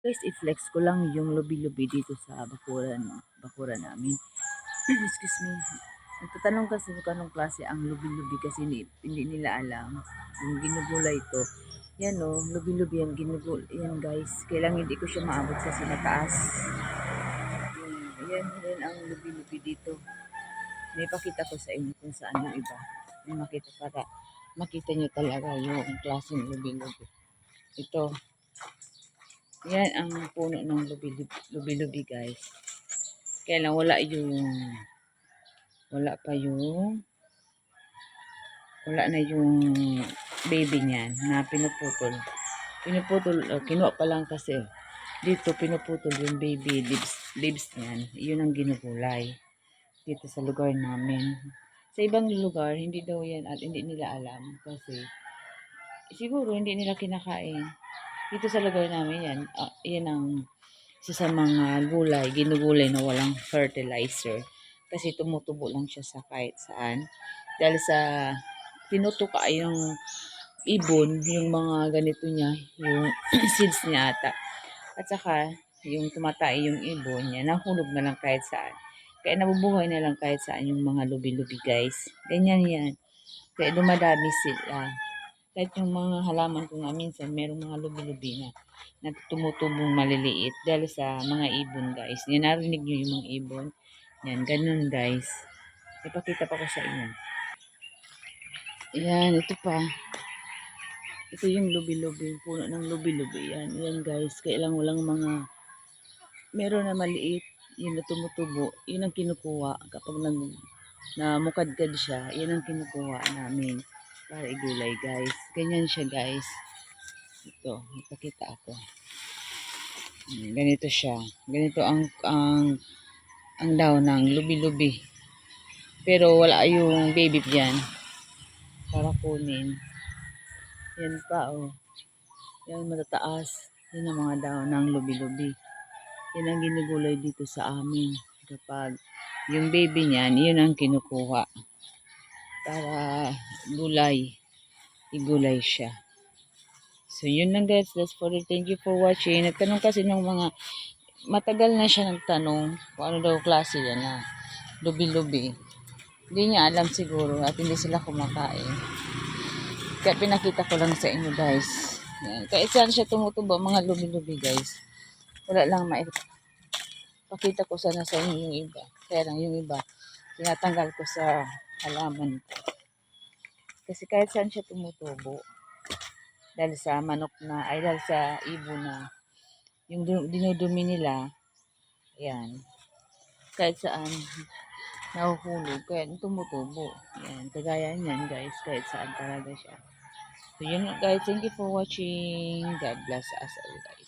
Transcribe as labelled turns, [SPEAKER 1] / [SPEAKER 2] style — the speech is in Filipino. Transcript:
[SPEAKER 1] Guys, i-flex ko lang yung lubi-lubi dito sa bakuran, bakura namin. Excuse me. Nagtatanong kasi kung anong klase ang lubi-lubi kasi hindi, hindi nila alam. Yung ginugulay ito. Yan o, lubi-lubi ang ginugul. Yan guys. Kailangan hindi ko siya maabot kasi mataas. Yan, yan, ang lubi-lubi dito. May pakita ko sa inyo kung saan yung iba. May makita para makita nyo talaga yung klaseng lubi-lubi. Ito. Yan ang puno ng lubi-lubi, guys. Kaya lang wala yung wala pa yung wala na yung baby niyan na pinuputol. Pinuputol, uh, kinuha pa lang kasi. Dito pinuputol yung baby leaves, leaves niyan. Yun ang ginugulay dito sa lugar namin. Sa ibang lugar, hindi daw yan at hindi nila alam kasi siguro hindi nila kinakain. Dito sa lugar namin yan, uh, yan ang isa sa mga gulay, ginugulay na walang fertilizer. Kasi tumutubo lang siya sa kahit saan. Dahil sa tinutuka yung ibon, yung mga ganito niya, yung seeds niya ata. At saka, yung tumatay yung ibon niya, nahulog na lang kahit saan. Kaya nabubuhay na lang kahit saan yung mga lubi-lubi guys. Ganyan yan. Kaya dumadami sila. Kahit yung mga halaman ko nga minsan, merong mga lubi-lubi na na tumutubong maliliit dahil sa mga ibon guys. Yan, narinig nyo yung mga ibon. Yan, ganun guys. Ipakita pa ko sa inyo. Yan, ito pa. Ito yung lubi-lubi, puno ng lubi-lubi. Yan, yan guys. Kailang walang mga, meron na maliit, yun na tumutubo. Yun ang kinukuha kapag nag, na mukadkad siya. Yan ang kinukuha namin para igulay guys. Ganyan siya guys. Ito, ipakita ako. Yan, Ganito siya. Ganito ang, ang, ang daw ng lubi-lubi. Pero wala yung baby diyan para kunin. Yan pa, oh. Yan, matataas. Yan ang mga daon ng lubi-lubi. Yan ang ginugulay dito sa amin. Kapag yung baby niyan, yun ang kinukuha. Para gulay. Igulay siya. So, yun lang guys. That's for it. Thank you for watching. Nagtanong kasi ng mga, matagal na siya nagtanong kung ano daw klase yan na lubi-lubi. Hindi niya alam siguro at hindi sila kumakain. Kaya pinakita ko lang sa inyo guys. Yan. Kahit saan siya tumutubo, mga lubi-lubi guys. Wala lang ma ko sana sa inyo yung iba. Kaya lang yung iba, tinatanggal ko sa halaman ko. Kasi kahit saan siya tumutubo, dahil sa manok na, ay dahil sa ibon na, yung du- dinudumi nila, yan, kahit saan, nahuhulog, kaya tumutubo. Yan, kagaya niyan guys, kahit saan talaga siya. So yun guys, thank you for watching. God bless us all guys.